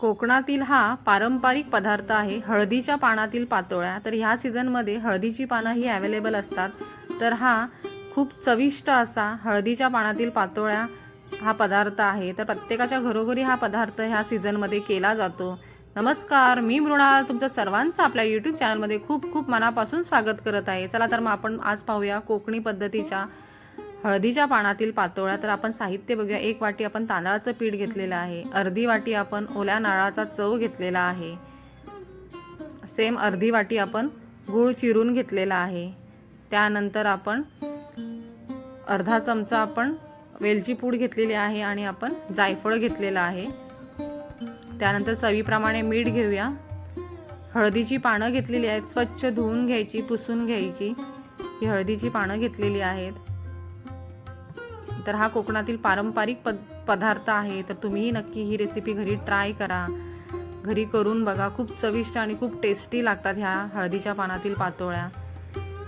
कोकणातील हा पारंपरिक पदार्थ आहे. हळदीच्या पानातील पातोळ्या. तर ह्या सीझनमध्ये हळदीची पानं ही अवेलेबल असतात. तर हा खूप चविष्ट असा हळदीच्या पानातील पातोळ्या हा पदार्थ आहे. तर प्रत्येकाच्या घरोघरी हा पदार्थ ह्या सीझनमध्ये केला जातो. नमस्कार मी मृणाल तुमचं सर्वांचं आपल्या यूट्यूब चॅनलमध्ये खूप खूप मनापासून स्वागत करत आहे. चला तर मग आपण आज पाहूया कोकणी पद्धतीच्या हळदीच्या पानातील पातोळ्या तर आपण साहित्य बघूया. एक वाटी आपण तांदळाचं पीठ घेतलेलं आहे. अर्धी वाटी आपण ओल्या नारळाचा चव घेतलेला आहे. सेम अर्धी वाटी आपण गूळ चिरून घेतलेला आहे. त्यानंतर आपण अर्धा चमचा आपण वेलची पूड घेतलेली आहे आणि आपण जायफळ घेतलेलं आहे. त्यानंतर चवीप्रमाणे मीठ घेऊया. हळदीची पानं घेतलेली आहेत. स्वच्छ धुवून घ्यायची पुसून घ्यायची. ही हळदीची पानं घेतलेली आहेत. तर हा कोकणातील पारंपरिक पद पदार्थ आहे. तर तुम्हीही नक्की ही रेसिपी घरी ट्राय करा. घरी करून बघा. खूप चविष्ट आणि खूप टेस्टी लागतात ह्या हळदीच्या पानातील पातोळ्या.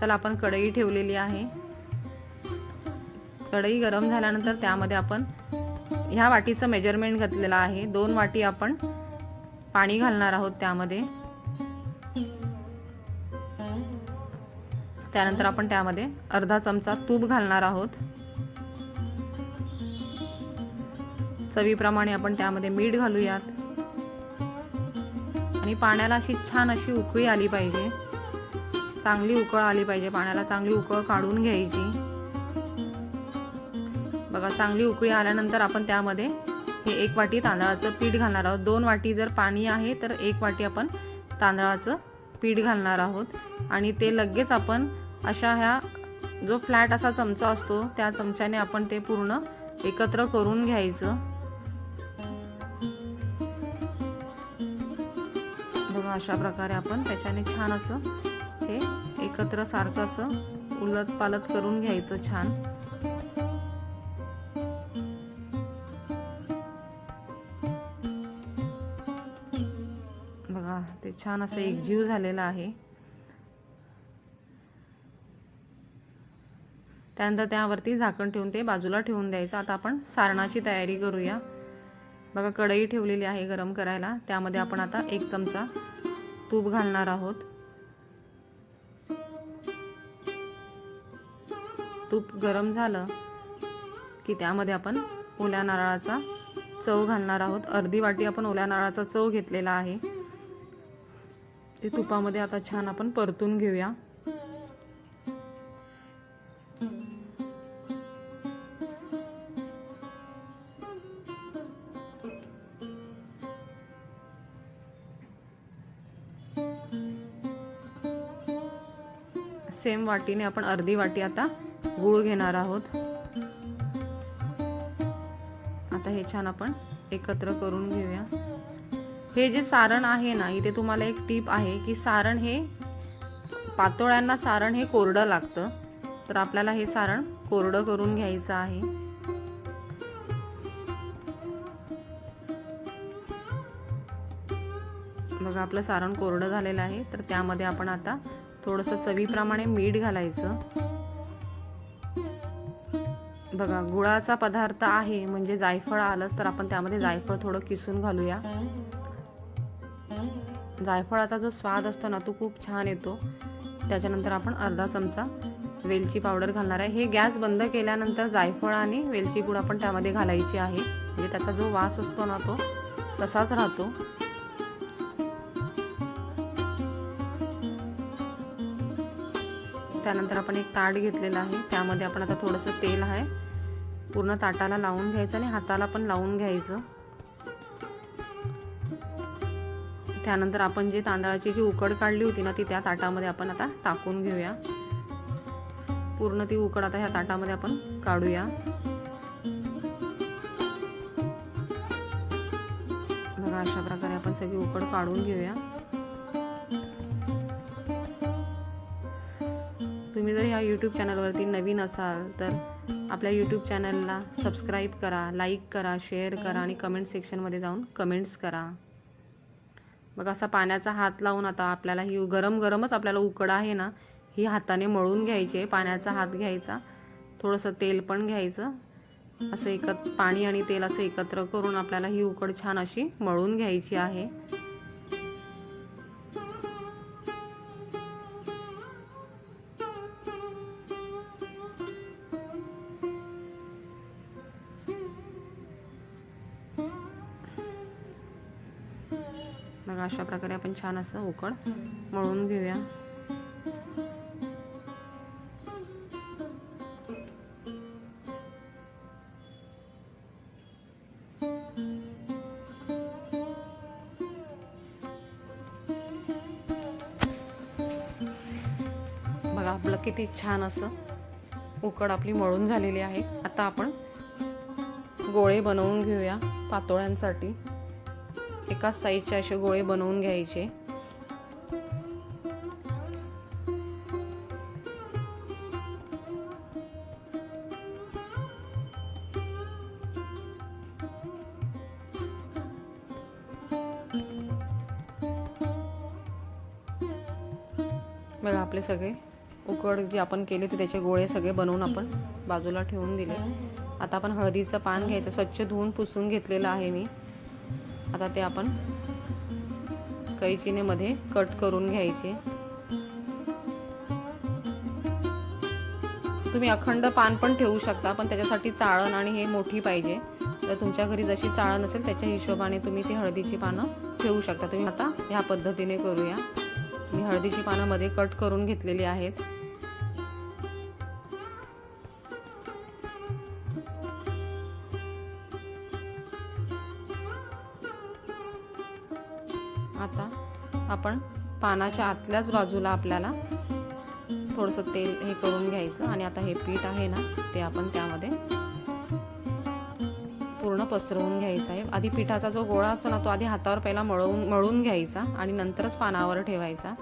चला आपण कढई ठेवलेली आहे. कढई गरम झाल्यानंतर त्यामध्ये आपण ह्या वाटीचं मेजरमेंट घातलेलं आहे. दोन वाटी आपण पाणी घालणार आहोत त्यामध्ये. त्यानंतर आपण त्यामध्ये अर्धा चमचा तूप घालणार आहोत. चवीप्रमाणे आपण त्यामध्ये मीठ घालूयात. आणि पाण्याला अशी छान अशी उकळी आली पाहिजे. चांगली उकळ आली पाहिजे. पाण्याला चांगली उकळ काढून घ्यायची. बघा चांगली उकळी आल्यानंतर आपण त्यामध्ये हे एक वाटी तांदळाचं पीठ घालणार आहोत. दोन वाटी जर पाणी आहे तर एक वाटी आपण तांदळाचं पीठ घालणार आहोत. आणि ते लगेच आपण अशा ह्या जो फ्लॅट असा चमचा असतो त्या चमच्याने आपण ते पूर्ण एकत्र करून घ्यायचं. अशा प्रकारे आपण त्याच्याने छान असं हे एकत्र सारखं असं उलत पालत करून घ्यायचं छान. बघा ते छान असं एकजीव झालेलं आहे. त्यानंतर त्यावरती झाकण ठेवून ते बाजूला ठेवून द्यायचं. आता आपण सारणाची तयारी करूया. बघा कढई ठेवलेली आहे गरम करायला. त्यामध्ये आपण आता एक चमचा तूप घालणार आहोत. तूप गरम झालं की त्यामध्ये आपण ओल्या नारळाचा चव घालणार आहोत. अर्धी वाटी आपण ओल्या नारळाचा चव घेतलेला आहे. ते तुपामध्ये आता छान आपण परतून घेऊया. सेम वाटीने आपण अर्धी वाटी आता गूळ घेणार आहोत. आता हे छान आपण एकत्र करून घेऊया. हे जे सारण आहे ना इथे तुम्हाला एक टीप आहे की सारण हे पातोळ्यांना सारण हे कोरडं लागतं. तर आपल्याला हे सारण कोरडं करून घ्यायचं आहे. बघा आपलं सारण कोरडं झालेलं आहे. तर त्यामध्ये आपण आता थोडंसं चवीप्रमाणे मीठ घालायचं. बघा गुळाचा पदार्थ आहे म्हणजे जायफळ आलंच तर आपण त्यामध्ये जायफळ थोडं किसून घालूया. जायफळाचा जो स्वाद असतो ना तो खूप छान येतो. त्याच्यानंतर आपण अर्धा चमचा वेलची पावडर घालणार आहे. हे गॅस बंद केल्यानंतर जायफळ आणि वेलची पूड आपण त्यामध्ये घालायची आहे. म्हणजे त्याचा जो वास असतो ना तो तसाच राहतो. त्यानंतर आपण एक ताट घेतलेलं आहे. त्यामध्ये आपण आता थोडंसं तेल आहे. पूर्ण ताटाला लावून घ्यायचं आणि हाताला पण लावून घ्यायचं. त्यानंतर आपण जे तांदळाची जी उकड काढली होती ना ती त्या ताटामध्ये आपण आता टाकून घेऊया. पूर्ण ती उकड आता ह्या ताटामध्ये आपण काढूया. बघा अशा प्रकारे आपण सगळी उकड काढून घेऊया. तुम्ही जर ह्या यूट्यूब चॅनलवरती नवीन असाल तर आपल्या यूट्यूब चॅनलला सबस्क्राईब करा लाईक करा शेअर करा आणि कमेंट सेक्शनमध्ये जाऊन कमेंट्स करा. मग असा पाण्याचा हात लावून आता आपल्याला ही गरम गरमच आपल्याला उकड आहे ना ही हाताने मळून घ्यायची आहे पाण्याचा हात घ्यायचा थोडंसं तेल पण घ्यायचं असं एकत्र पाणी आणि तेल असं एकत्र करून आपल्याला ही उकड छान अशी मळून घ्यायची आहे. अशा प्रकारे आपण छान असं उकड मळून घेऊया. बघा आपलं किती छान असं उकड आपली मळून झालेली आहे. आता आपण गोळे बनवून घेऊया पातोळ्यांसाठी. एकाच साईजचे असे गोळे बनवून घ्यायचे. बघा आपले सगळे उकड जे आपण केले होते त्याचे गोळे सगळे बनवून आपण बाजूला ठेवून दिले. आता आपण हळदीचं पान घ्यायचं स्वच्छ धुवून पुसून घेतलेलं आहे मी. आता ते आपण कैचीने मध्ये कट करून घ्यायचे. तुम्ही अखंड पान पण ठेवू शकता पण त्याच्यासाठी चाळण आणि हे मोठी पाहिजे. तर तुमच्या घरी जशी चाळण असेल त्याच्या हिशोबाने तुम्ही ती हळदीची पानं ठेवू शकता. तुम्ही आता ह्या पद्धतीने करूया. मी हळदीची पानं मध्ये कट करून घेतलेली आहेत. आपण पानाच्या आतल्याच बाजूला आपल्याला थोडंसं तेल हे करून घ्यायचं आणि आता हे पीठ आहे ना ते आपण त्यामध्ये पूर्ण पसरवून घ्यायचा आहे. आधी पिठाचा जो गोळा असतो ना तो आधी हातावर पहिला मळवून मळून घ्यायचा आणि नंतरच पानावर ठेवायचा.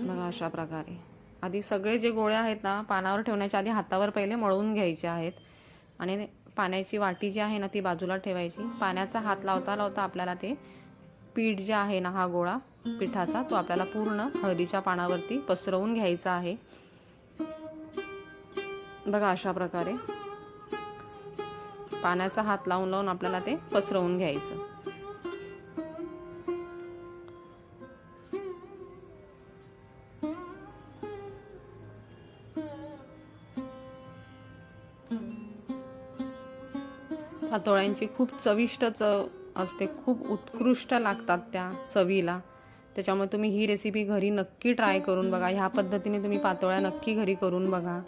बघा अशा प्रकारे. आधी सगळे जे गोळे आहेत ना पानावर ठेवण्याच्या आधी हातावर पहिले मळवून घ्यायचे आहेत. आणि पाण्याची वाटी जी आहे ना ती बाजूला ठेवायची. पाण्याचा हात लावता लावता आपल्याला ते पीठ जे आहे ना हा गोळा पिठाचा तो आपल्याला पूर्ण हळदीच्या पानावरती पसरवून घ्यायचा आहे. बघा अशा प्रकारे पाण्याचा हात लावून लावून आपल्याला ते पसरवून घ्यायचं. पातोळ्यांची खूप चविष्ट चव असते. खूप उत्कृष्ट लागतात त्या चवीला. त्याच्यामुळे तुम्ही ही रेसिपी घरी नक्की ट्राय करून बघा. ह्या पद्धतीने तुम्ही पातोळ्या नक्की घरी करून बघा.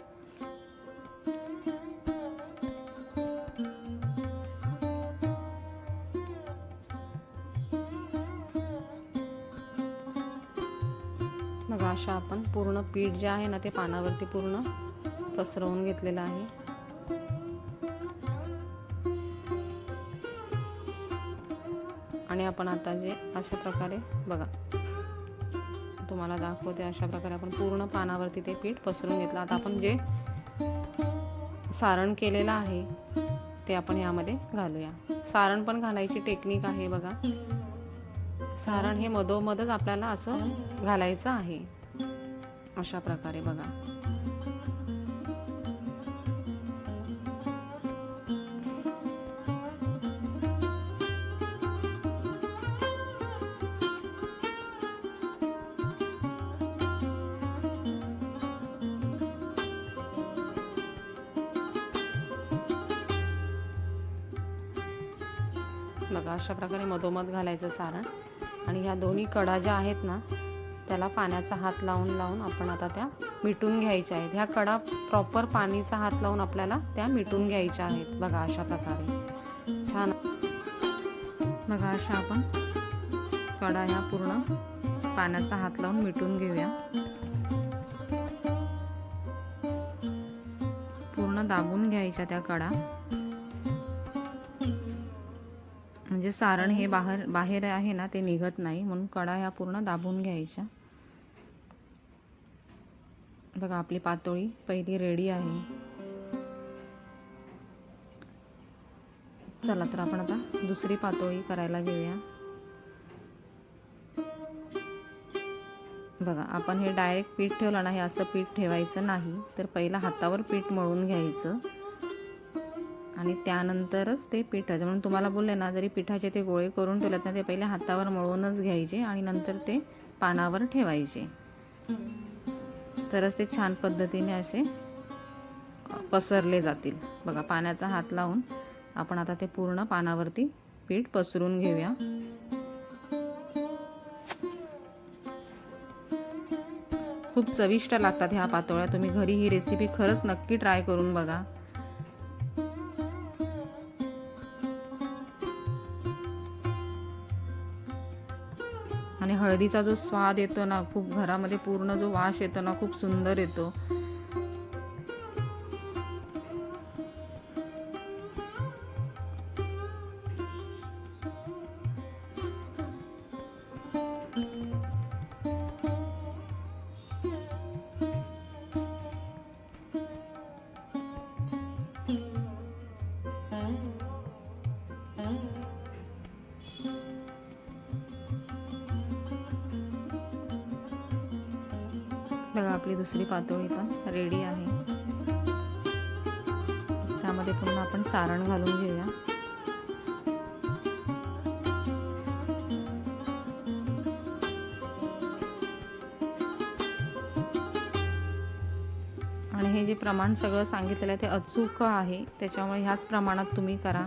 बघा अशा आपण पूर्ण पीठ जे आहे ना ते पानावरती पूर्ण पसरवून घेतलेलं आहे. आपण आता जे अशा प्रकारे बघा. तुम्हाला दाखवते अशा प्रकारे आपण पूर्ण पानावरती ते पीठ पसरून घेतलं. आता आपण जे सारण केलेलं आहे ते आपण यामध्ये घालूया. सारण पण घालायची टेक्निक आहे बघा. सारण हे मधोमधच आपल्याला असं घालायचं आहे. अशा प्रकारे बघा. बघा अशा प्रकारे मधोमध घालायचं सारण. आणि ह्या दोन्ही कडा ज्या आहेत ना त्याला पाण्याचा हात लावून लावून आपण आता त्या मिटून घ्यायच्या आहेत. ह्या कडा प्रॉपर पाणीचा हात लावून आपल्याला त्या मिटून घ्यायच्या आहेत. बघा अशा प्रकारे. छान. बघा अशा आपण कडा ह्या पूर्ण पाण्याचा हात लावून मिटून घेऊया. पूर्ण दाबून घ्यायच्या त्या कडा. म्हणजे सारण हे बाहेर बाहेर आहे ना ते निघत नाही. म्हणून कडा ह्या पूर्ण दाबून घ्यायच्या. बघा आपली पातोळी पहिली रेडी आहे. चला तर आपण आता दुसरी पातोळी करायला घेऊया. बघा आपण हे डायरेक्ट पीठ ठेवलं ना हे असं पीठ ठेवायचं नाही. तर पहिलं हातावर पीठ मळून घ्यायचं. आणि त्यानंतरच ते पिठाचं म्हणून तुम्हाला बोलले ना जरी पिठाचे ते गोळे करून ठेवलेत ना ते पहिले हातावर मळूनच घ्यायचे आणि नंतर ते पानावर ठेवायचे. तरच ते छान पद्धतीने असे पसरले जातील. बघा पाण्याचा हात लावून आपण आता ते पूर्ण पानावरती पीठ पसरून घेऊया. खूप चविष्ट लागतात ह्या पातोळ्या. तुम्ही घरी ही रेसिपी खरंच नक्की ट्राय करून बघा. आणि हळदीचा जो स्वाद येतो ना खूप घरामध्ये पूर्ण जो वास येतो ना खूप सुंदर येतो. बघा आपली दुसरी पातोळी पण रेडी आहे. त्यामध्ये पुन्हा आपण सारण घालून घेऊया. आणि हे जे प्रमाण सगळं सांगितलेलं आहे ते अचूक आहे. त्याच्यामुळे ह्याच प्रमाणात तुम्ही करा.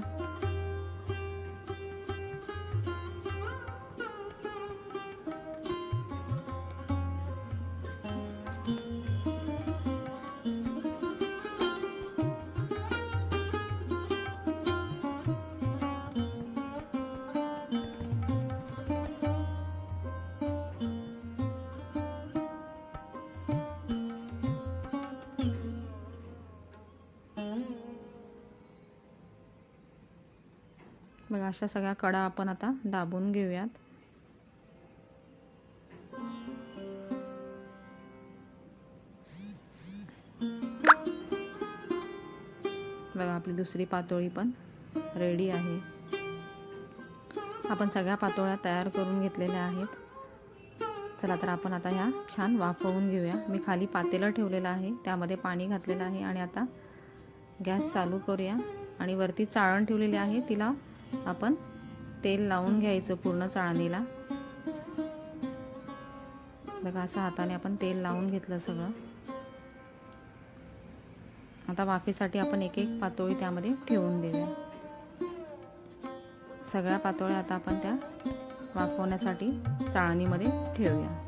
बघा अशा सगळ्या कडा आपण आता दाबून घेऊयात. बघा आपली दुसरी पातोळी पण रेडी आहे. आपण सगळ्या पातोळ्या तयार करून घेतलेल्या आहेत. चला तर आपण आता ह्या छान वाफवून घेऊया. मी खाली पातेलं ठेवलेलं आहे त्यामध्ये पाणी घातलेलं आहे आणि आता गॅस चालू करूया. आणि वरती चाळण ठेवलेली आहे तिला आपण तेल लावून घ्यायचं पूर्ण चाळणीला. बघा असं हाताने आपण तेल लावून घेतलं सगळं. आता वाफेसाठी आपण एक एक पातोळी त्यामध्ये ठेवून देऊया. सगळ्या पातोळ्या आता आपण त्या वाफवण्यासाठी चाळणीमध्ये ठेवूया.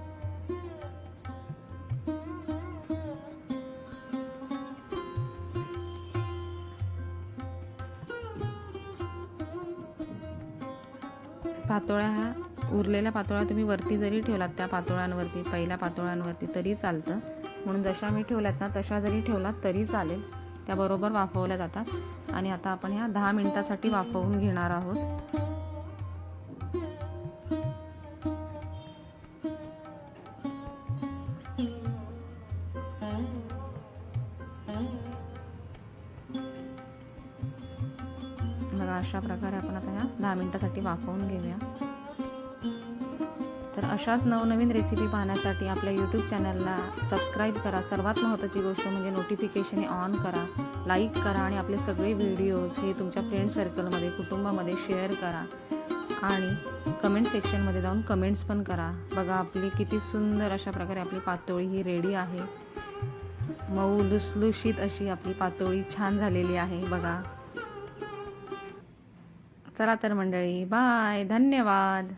पातोळ्या हा उरलेल्या पातोळ्या तुम्ही वरती जरी ठेवलात त्या पातोळ्यांवरती पहिल्या पातोळ्यांवरती तरी चालतं. म्हणून जशा मी ठेवल्यात ना तशा जरी ठेवलात तरी चालेल. त्या बरोबर वाफवल्या जातात. आणि आता आपण ह्या दहा मिनटासाठी वाफवून घेणार आहोत. दहा मिनटासाठी वाफवून घेऊया. तर अशाच नवनवीन रेसिपी पाहण्यासाठी आपल्या यूट्यूब चॅनलला सबस्क्राईब करा. सर्वात महत्त्वाची गोष्ट म्हणजे नोटिफिकेशन ऑन करा. लाईक करा आणि आपले सगळे व्हिडिओज हे तुमच्या फ्रेंड सर्कलमध्ये कुटुंबामध्ये शेअर करा. आणि कमेंट सेक्शनमध्ये जाऊन कमेंट्स पण करा. बघा आपली किती सुंदर अशा प्रकारे आपली पातोळी ही रेडी आहे. मऊ लुसलुशीत अशी आपली पातोळी छान झालेली आहे. बघा. चला तर मंडळी बाय धन्यवाद.